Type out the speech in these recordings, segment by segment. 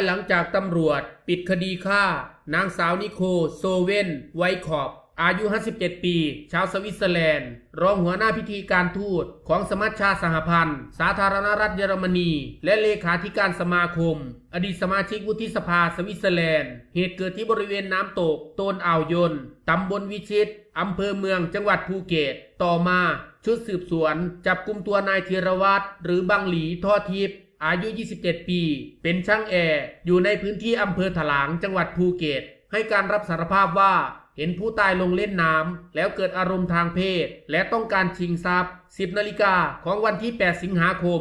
ายหลังจากตำรวจ ปิดคดีฆ่า นางสาวนิโค โซเวนไวขอบอายุ 57 ปี ชาวสวิตเซอร์แลนด์ รองหัวหน้าพิธีการทูตของสมัชชาสหพันธ์ สาธารณรัฐเยอรมนี และเลขาธิการสมาคม อดีตสมาชิกวุฒิสภาสวิตเซอร์แลนด์ เหตุเกิดที่บริเวณน้ำตกโตนอ่าวยนตำบลวิชิต อำเภอเมือง จังหวัดภูเก็ต ต่อมา ชุดสืบสวน จับกลุ่มตัวนายธีรวัตรหรือบังหลีท่อทิพย์ อายุ 27 ปี เป็นช่างแอร์อยู่ในพื้นที่อำเภอถลางจังหวัดภูเก็ต ให้การรับสารภาพว่าเห็นผู้ตายลงเล่นน้ำแล้วเกิดอารมณ์ทางเพศ และต้องการชิงทรัพย์ 10 นาฬิกาของวันที่ 8 สิงหาคม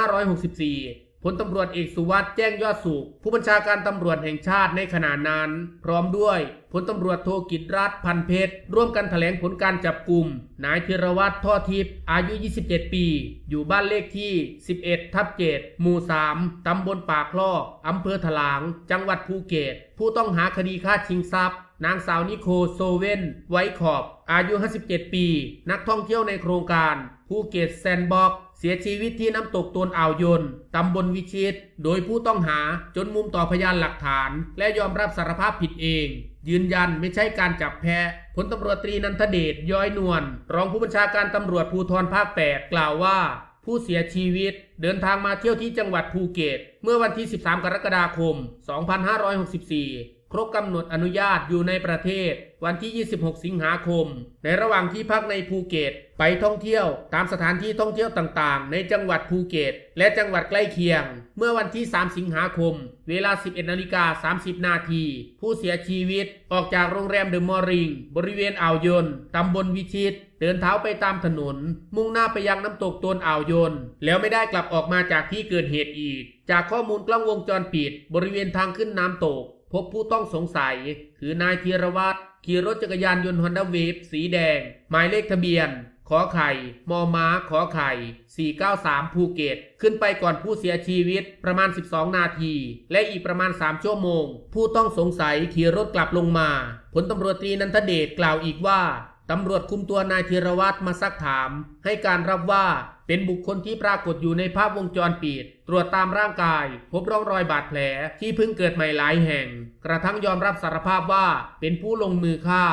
2564 พลตำรวจเอกสุวัสด์แจ้งยอดสุข ผู้บัญชาการตำรวจแห่งชาติในขณะนั้น พร้อมด้วยพลตำรวจโทกิจรัฐพันเพชร ร่วมกันแถลงผลการจับกลุ่ม นายธีรวัตรท่อทิพย์อายุ 27 ปี อยู่บ้านเลขที่ 11 ทับ7หมู่ 3 ตำบลป่าคลอกอำเภอถลาง จังหวัดภูเก็ต ผู้ต้องหาคดีฆ่าชิงทรัพย์นางสาวนิโคโซเวนไวขอบ อายุ 57 ปี นักท่องเที่ยวในโครงการภูเก็ตแซนด์บ็อกซ์ เสียชีวิตที่น้ำตกตนอ่าวยนตำบลวิชิต โดยผู้ต้องหาจนมุมต่อพยานหลักฐาน และยอมรับสารภาพผิดเอง ยืนยันไม่ใช่การจับแพะพลตำรวจตรีนันทเดชย้อยนวลรองผู้บัญชาการตำรวจภูธรภาค 8 กล่าวว่า ผู้เสียชีวิตเดินทางมาเที่ยวที่จังหวัดภูเก็ต เมื่อวันที่ 13 กรกฎาคม 2564 ครบกำหนดอนุญาตอยู่ในประเทศ วันที่ 26 สิงหาคม ในระหว่างที่พักในภูเก็ต ไปท่องเที่ยว ตามสถานที่ท่องเที่ยวต่างๆ ในจังหวัดภูเก็ต และจังหวัดใกล้เคียง เมื่อวันที่ 3 สิงหาคม เวลา 11นาฬิกา30 นาที ผู้เสียชีวิตออกจากโรงแรมเดอะมอริง บริเวณอ่าวยนตำบลวิชิต เดินเท้าไปตามถนน มุ่งหน้าไปยังน้ำตกตนอ่าวยนแล้วไม่ได้กลับออกมาจากที่เกิดเหตุอีก จากข้อมูลกล้องวงจรปิด บริเวณทางขึ้นน้ำตก พบผู้ต้องสงสัย คือนายธีรวัตรขี่รถจักรยานยนต์ฮอนด้าเวฟสีแดง หมายเลขทะเบียน ขอไข่ มอม้า ขอไข่ 493 ภูเก็ต ขึ้นไปก่อนผู้เสียชีวิตประมาณ 12 นาที และอีกประมาณ 3 ชั่วโมง ผู้ต้องสงสัยขี่รถกลับลงมา ผลตำรวจตรีนันทเดชกล่าวอีกว่า ตำรวจคุมตัวนายธีรวัตรมาซักถาม ให้การรับว่าเป็นบุคคลที่ปรากฏอยู่ในภาพวงจรปิด ตรวจตามร่างกาย พบร่องรอยบาดแผลที่เพิ่งเกิดใหม่หลายแห่ง กระทั่งยอมรับสารภาพว่าเป็นผู้ลงมือฆ่า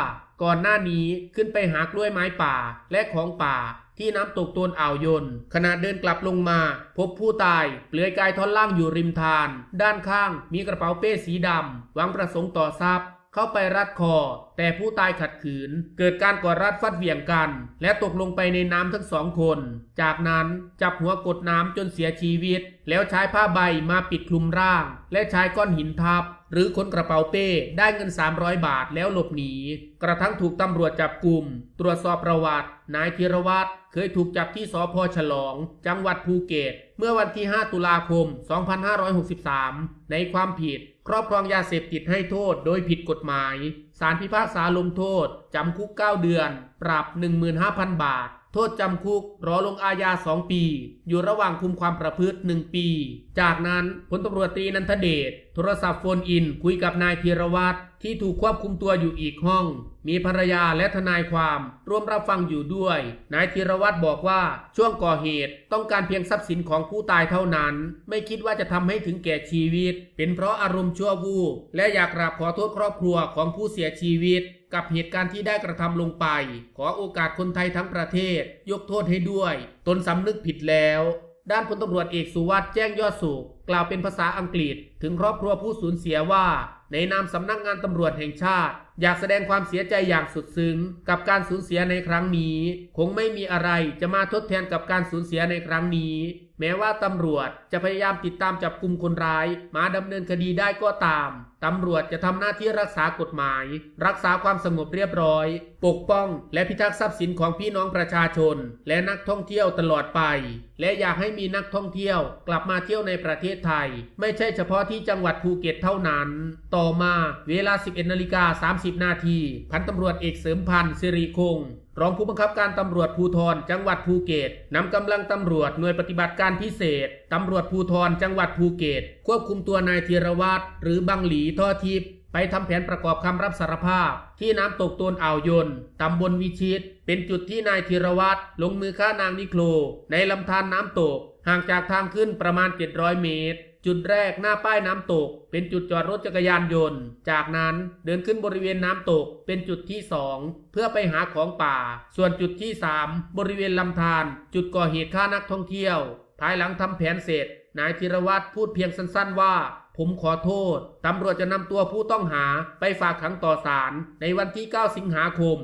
ก่อนหน้านี้ขึ้นไปหากล้วยไม้ป่าและของป่า ที่น้ำตกโตนอ่าวยนขณะเดินกลับลงมา พบผู้ตาย เปลือยกายท่อนล่างอยู่ริมทาน ด้านข้างมีกระเป๋าเป้สีดำวังประสงค์ต่อทรัพย์ เข้าไปรัดคอ แต่ผู้ตายขัดขืน เกิดการกอดรัดฟัดเหวี่ยงกัน และตกลงไปในน้ำทั้งสองคน จากนั้นจับหัวกดน้ำจนเสียชีวิต แล้วใช้ผ้าใบมาปิดคลุมร่าง และใช้ก้อนหินทับ หรือคนกระเป๋าเป้ได้เงิน 300 บาทแล้วหลบหนี กระทั่งถูกตำรวจจับกลุ่ม ตรวจสอบประวัติ นายธีรวัตรเคยถูกจับที่สพฉลอง จังหวัดภูเก็ต เมื่อวันที่ 5 ตุลาคม 2563 ในความผิด ครอบครองยาเสพติดให้โทษโดยผิดกฎหมายศาลพิพากษาลงโทษ จำคุก 9 เดือน ปรับ 15,000 บาท ทษจำคุกรอลงอาญา 2 ปี อยู่ระหว่างคุมความประพฤติ 1 ปี จากนั้นพลตำรวจตรีนันทเดช โทรศัพท์โฟนอิน คุยกับนายธีรวัตรที่ถูกควบคุมตัวอยู่อีกห้อง มีภรรยาและทนายความร่วมรับฟังอยู่ด้วย นายธีรวัตรบอกว่าช่วงก่อเหตุต้องการเพียงทรัพย์สินของผู้ตายเท่านั้น ไม่คิดว่าจะทำให้ถึงแก่ชีวิต เป็นเพราะอารมณ์ชั่ววูบและอยากกราบขอโทษครอบครัวของผู้เสียชีวิต กับเหตุการณ์ที่ได้กระทำลงไป ขอโอกาสคนไทยทั้งประเทศ ยกโทษให้ด้วย ตนสำนึกผิดแล้ว ด้านพลตำรวจเอกสุวัสด์แจ้งยอดสุข กล่าวเป็นภาษาอังกฤษ ถึงครอบครัวผู้สูญเสียว่า ในนามสำนักงานตำรวจแห่งชาติ อยากแสดงความเสียใจอย่างสุดซึ้งกับการสูญเสียในครั้งนี้ คงไม่มีอะไรจะมาทดแทนกับการสูญเสียในครั้งนี้ แม้ว่าตำรวจจะพยายามติดตามจับกลุ่มคนร้าย มาดำเนินคดีได้ก็ตาม ตำรวจจะทำหน้าที่รักษากฎหมาย รักษาความสงบเรียบร้อย ปกป้อง และพิทักษ์ทรัพย์สินของพี่น้องประชาชน และนักท่องเที่ยวตลอดไป และอยากให้มีนักท่องเที่ยวกลับมาเที่ยวในประเทศไทย ไม่ใช่เฉพาะที่จังหวัดภูเก็ตเท่านั้น ต่อมาเวลา 11นาฬิกา30นาทีพันตำรวจเอกเสริมพันธ์สิริคง รองผู้บังคับการตำรวจภูธรจังหวัดภูเก็ตนำกำลังตำรวจหน่วยปฏิบัติการพิเศษตำรวจภูธรจังหวัดภูเก็ต ควบคุมตัวนายธีรวัตรหรือบังหลีท่อทิพย์ไปทำแผนประกอบคำรับสารภาพ ที่น้ำตกโตนอ่าวยนตำบลวิชิต เป็นจุดที่นายธีรวัตรลงมือฆ่านางนิโคล ในลำธารน้ำตก ห่างจากทางขึ้นประมาณ 700 เมตร จุดแรกหน้าป้ายน้ำตก เป็นจุดจอดรถจักรยานยนต์ จากนั้นเดินขึ้นบริเวณน้ำตก เป็นจุดที่ 2 เพื่อไปหาของป่า ส่วนจุดที่ 3 บริเวณลำธารจุดก่อเหตุฆ่านักท่องเที่ยว ภายหลังทำแผนเสร็จ นายธีรวัตรพูดเพียงสั้น ๆ ว่า ผมขอโทษ ตำรวจจะนำตัวผู้ต้องหาไปฝากขังต่อศาลในวันที่ 9 สิงหาคม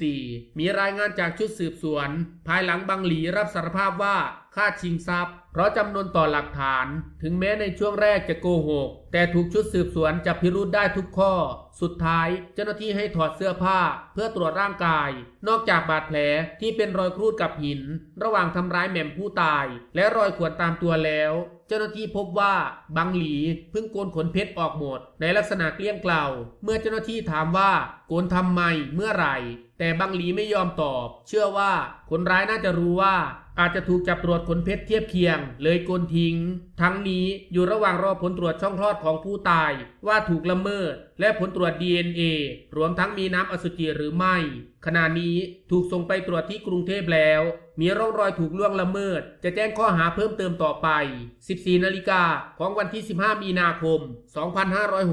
2564 มีรายงานจากชุดสืบสวน ภายหลังบังหลีรับสารภาพว่าฆ่าชิงทรัพย์ เพราะจำนวนต่อหลักฐาน ถึงแม้ในช่วงแรกจะโกหก แต่ถูกชุดสืบสวนจับพิรุธได้ทุกข้อ สุดท้ายเจ้าหน้าที่ให้ถอดเสื้อผ้าเพื่อตรวจร่างกาย นอกจากบาดแผลที่เป็นรอยครูดกับหิน ระหว่างทำร้ายแหม่มผู้ตาย และรอยข่วนตามตัวแล้วเจ้าหน้าที่พบว่าบังหลีเพิ่งโกนขนเพชรออกหมด ในลักษณะเกลี้ยงเกล่าเมื่อเจ้าหน้าที่ถามว่าโกนทำไมเมื่อไหร่ แต่บังหลีไม่ยอมตอบ เชื่อว่าคนร้ายน่าจะรู้ว่า อาจจะถูกจับตรวจขนเพชรเทียบเคียง เลยโกนทิ้ง ทั้งนี้อยู่ระหว่างรอผลตรวจช่องคลอดของผู้ตาย ว่าถูกละเมิด และผลตรวจ DNA รวมทั้งมีน้ำอสุจิหรือไม่ ขณะนี้ถูกส่งไปตรวจที่กรุงเทพแล้ว มีร่องรอยถูกล่วงละเมิด จะแจ้งข้อหาเพิ่มเติมต่อไป 14 นาฬิกาของวันที่ 15 มีนาคม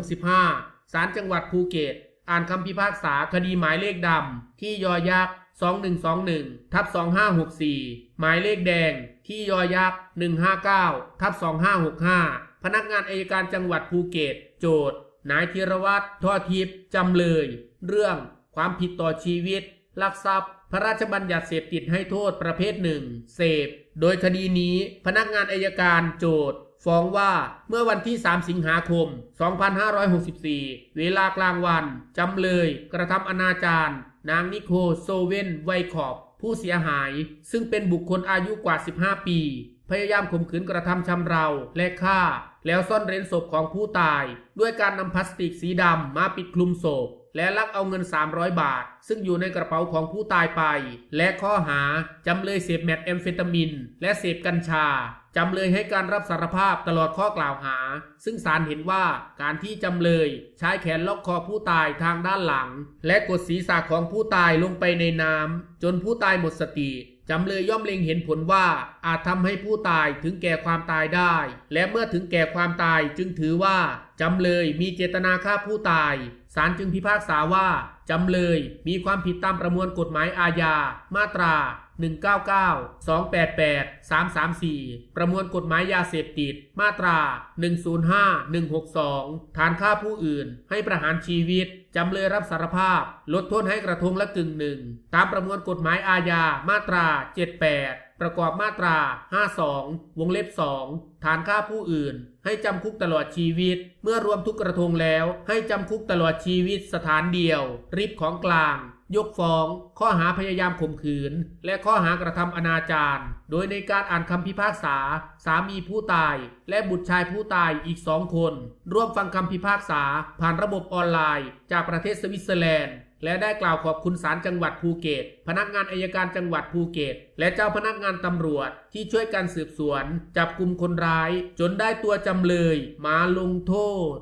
2565 ศาลจังหวัดภูเก็ต อ่านคำพิพากษาคดีหมายเลขดำที่ยอยักษ์ 2121ทับ2564 หมายเลขแดง ที่ยอยักษ์ 159ทับ2565 พนักงานอายการจังหวัดภูเก็ต โจทย์ นายธีรวัตรทอทิพย์จำเลย เรื่อง ความผิดต่อชีวิต ลักทรัพย์ พระราชบัญญัติเสพติดให้โทษประเภทหนึ่ง เสพ โดยคดีนี้พนักงานอายการโจทย์ฟ้องว่าเมื่อวันที่ 3 สิงหาคม 2564 เวลากลางวัน จำเลย กระทำอนาจาร นางนิโคโซเวนไวคอบ ผู้เสียหาย ซึ่งเป็นบุคคลอายุกว่า 15 ปี พยายามข่มขืนกระทำชำเรา และฆ่า แล้วซ่อนเร้นศพของผู้ตาย ด้วยการนำพลาสติกสีดำมาปิดคลุมศพและลักเอาเงิน 300 บาท ซึ่งอยู่ในกระเป๋าของผู้ตายไป และข้อหาจำเลยเสพแมทแอมเฟตามิน และเสพกัญชา จำเลยให้การรับสารภาพตลอดข้อกล่าวหา ซึ่งศาลเห็นว่าการที่จำเลยใช้แขนล็อกคอผู้ตายทางด้านหลัง และกดศีรษะของผู้ตายลงไปในน้ำจนผู้ตายหมดสติจำเลยย่อมเล็งเห็นผลว่าอาจทำให้ผู้ตายถึงแก่ความตายได้ และเมื่อถึงแก่ความตายจึงถือว่าจำเลยมีเจตนาฆ่าผู้ตาย ศาลจึงพิพากษาว่า จำเลยมีความผิดตามประมวลกฎหมายอาญา มาตรา 199 288 334 ประมวลกฎหมายยาเสพติด มาตรา 105 162 ฐานฆ่าผู้อื่น ให้ประหารชีวิต จำเลยรับสารภาพ ลดโทษให้กระทงละกึ่งหนึ่ง ตามประมวลกฎหมายอาญา มาตรา 78 ประกอบมาตรา 52 วงเล็บ 2 ฐานฆ่าผู้อื่น ให้จำคุกตลอดชีวิต เมื่อรวมทุกกระทงแล้ว ให้จำคุกตลอดชีวิตสถานเดียว ริบของกลาง ยกฟ้อง ข้อหาพยายามข่มขืน และข้อหากระทำอนาจารโดยในการอ่านคำพิพากษา สามีผู้ตาย และบุตรชายผู้ตายอีกสองคน ร่วมฟังคำพิพากษาผ่านระบบออนไลน์ จากประเทศสวิตเซอร์แลนด์ และได้กล่าวขอบคุณศาลจังหวัดภูเก็ต พนักงานอายการจังหวัดภูเก็ต และเจ้าพนักงานตำรวจที่ช่วยกันสืบสวน จับกลุ่มคนร้าย จนได้ตัวจำเลย มาลงโทษ